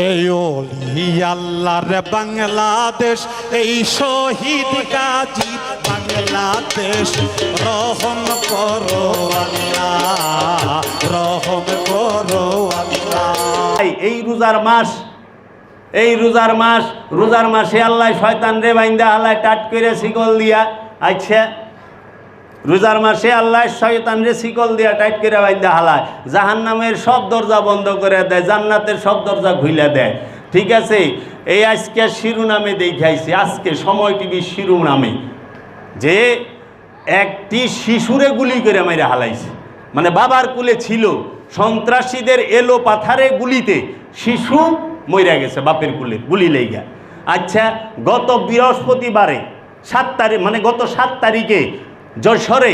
এই আল্লাহর বাংলাদেশ, এই শহীদ গাজী বাংলাদেশ, রহম করো রহম করো এই রোজার মাস, এই রোজার মাস, রোজার মাসে আল্লাহ শয়তান রে বাইন্দা আল্লাহ টাট করে শিকল দিয়া আচ্ছা রোজার মাসে আল্লাহ শয়তান রে শিকল দিয়া টাইট করে বাইন্দা হালায়। জাহান নামের সব দরজা বন্ধ করে দেয়, জান্নাতের সব দরজা খুলে দেয়। ঠিক আছে? এই আজকে শিরোনামে দেখাইছি, আজকে সময় টিভির শিরোনামে। যে একটি শিশুরে গুলি করে মেরে হালাইছে। মানে বাবার কুলে ছিল, সন্ত্রাসীদের এলো পাথারে গুলিতে শিশু মইরা গেছে বাপের কুলে, গুলি লেগা আচ্ছা গত বৃহস্পতিবারে সাত তারিখ মানে গত সাত তারিখে যশোরে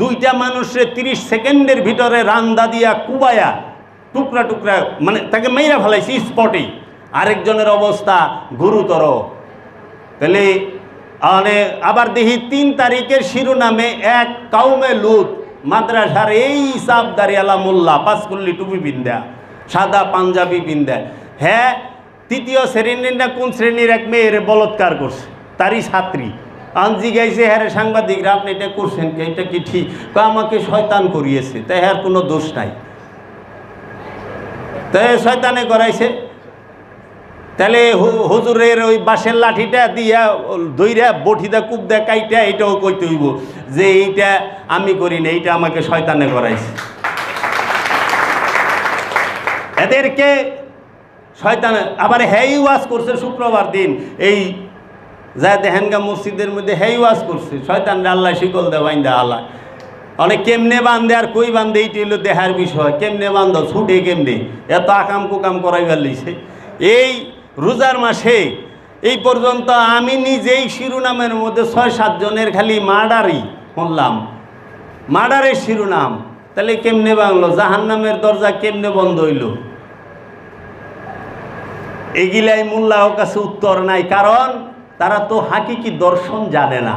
দুইটা মানুষের তিরিশ সেকেন্ডের ভিতরে রান্দা দিয়া কুবায়া টুকরা টুকরা মানে তাকে মেয়েরা ফেলাইছি স্পটেই আরেকজনের অবস্থা গুরুতর। তাহলে মানে আবার দেখি তিন তারিখের শিরোনামে এক কাউমে লুত, মাদ্রাসার এই সাবদারি আলা মোল্লা, পাঁচকুল্লি টুপি পিন্দা সাদা পাঞ্জাবি পিন্দা হ্যাঁ তৃতীয় শ্রেণির না কোন শ্রেণির এক মেয়ের বলৎকার করছে, তারই ছাত্রী। আনজি গাইছে হ্যারে সাংবাদিকরা আপনি এটা করছেন এটা কি ঠিক? কয়, আমাকে শয়তান করিয়েছে। তাই হ্যার কোনো দোষ নাই। তাই শয়তানে করাইছে তাহলে হুজুরের ওই বাঁশের লাঠিটা দিয়া দইরা বঠিদা কূপ দেয় কাইটা এটাও কইতে হইব যে এইটা আমি করি না এইটা আমাকে শয়তানে করাইছে এদেরকে শয়তান আবার হেই ওয়াজ করছে শুক্রবার দিন এই যা দেহেনগা মসজিদের মধ্যে হেই ওয়াজ করছে। শয়তান আল্লাহ শিকল দে বাইন্দা আল্লাহ। অনেক কেমনে বান্ধে আর কই বান্ধে এইটি হলো দেহার বিষয়। কেমনে বান্ধ ছুটে কেমনে? এত আকাম কুকাম করাইবার লইছে এই রোজার মাসে, এই পর্যন্ত আমি নিজেই শিরোনামের মধ্যে ছয় সাতজনের খালি মার্ডারই শুনলাম মার্ডারের শিরোনাম। তাহলে কেমনে বাংলো? জাহান্নামের দরজা কেমনে বন্ধ হইল? এগিলাই মোল্লাহ কাছে উত্তর নাই। কারণ তারা তো হাকিকি দর্শন জানে না।